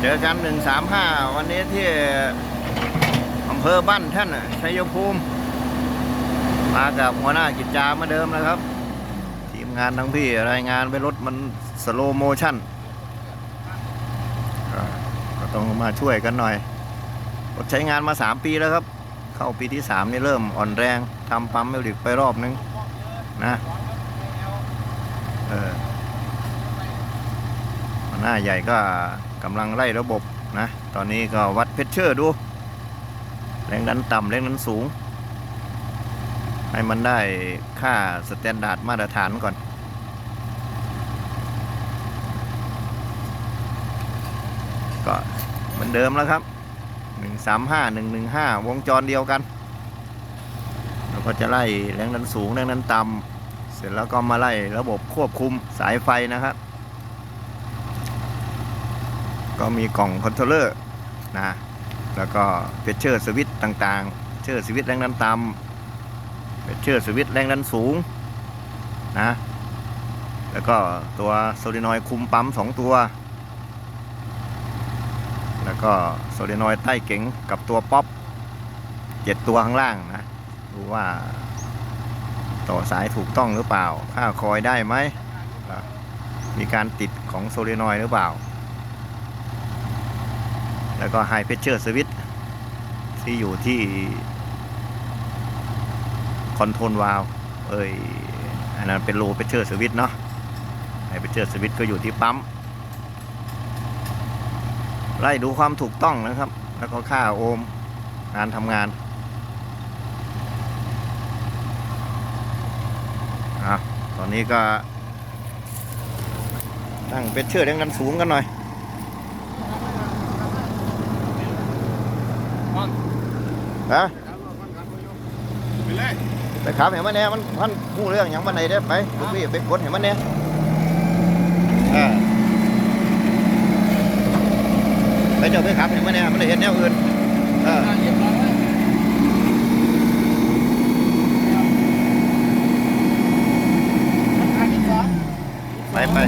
เจอกันหนึ่งสามห้าวันนี้ที่อำเภอบ้านท่านน่ะชัยภูมิ มากับหัวหน้ากิจจาเหมาเดิมนะครับ ทีมงานทั้งพี่รายงานไปรถมันสโลโมชั่น ก็ต้องมาช่วยกันหน่อยรถใช้งานมา 3 ปีแล้วครับ เข้าปีที่ 3 นี่เริ่มอ่อนแรงทำปั๊มเมลิกไปรอบนึง นะเออหัวหน้าใหญ่ก็ กำลังไล่ระบบนะตอนนี้ก็วัดเพชเชอร์ดู แรงดันต่ำแรงดันสูง ให้มันได้ค่าสแตนดาร์ดมาตรฐานก่อนก็เหมือนเดิมแล้วครับ 135 115 วงจรเดียวกันแล้วก็จะไล่แรงดันสูงแรงดันต่ำเสร็จแล้วก็มาไล่ระบบควบคุมสายไฟนะครับ ก็มีกล่องคอนโทรลเลอร์นะแล้วก็เพชเชอร์สวิตต่างๆ เชอร์สวิตแรงดันต่ำเป็นเชือกสวิตช์แรงดันสูงนะแล้วก็ตัวโซลินอยคุมปั๊ม 2 ตัว แล้วก็โซลินอยใต้เก๋งกับตัวป๊อปเจ็ดตัวข้างล่างนะดูว่า ต่อสายถูกต้องหรือเปล่า ค่าคอยได้ไหม มีการติดของโซลินอยหรือเปล่า แล้วก็ไฮเพชเชอร์สวิตที่อยู่ที่คอนโทรลวาลเอ้ยอันนั้นเป็นโลเปเชอร์สวิตเนาะไอเปเชอร์สวิตก็อยู่ที่ปั๊มไล่ดูความถูกต้องนะครับ แล้วก็ค่าโอห์มงานทำงานอะตอนนี้ก็ตั้งเปเชอร์แรงดันสูงกันหน่อย ฮะไปเลยไปขับเห็นมันเนี่ยมันมันพูดเรื่องอย่างมันไหนได้ไปลูกพี่ไปกดเห็นมันเนี่ยอ่าไปเดี๋ยวไปขับเห็นมันเนี่ยมันได้เห็นแนวอื่นเออไปไป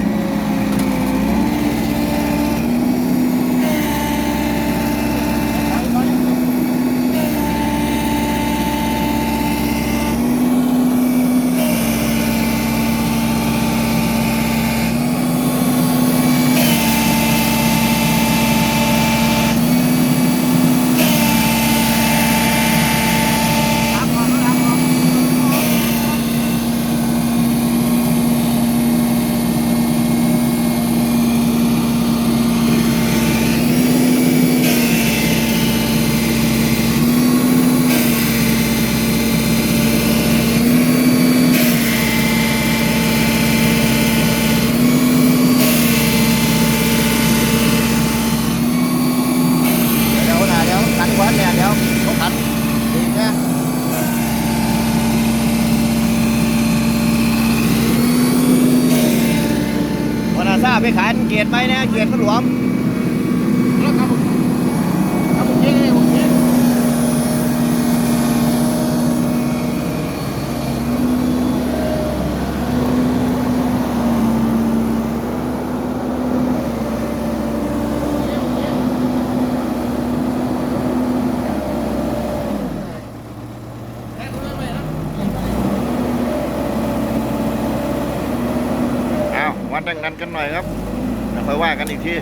เดี๋ยวนะเดี๋ยวขันกวนเนี่ยเดี๋ยวเขาขันดีแค่วันอาซา ไปขายเกียรติไปนะเกียรติขนหลวง แล้วครับผมครับผมเจ๊งผมเจ๊ง เอาวัดดังนั้นกันหน่อยครับแล้วค่อยว่ากันอีกที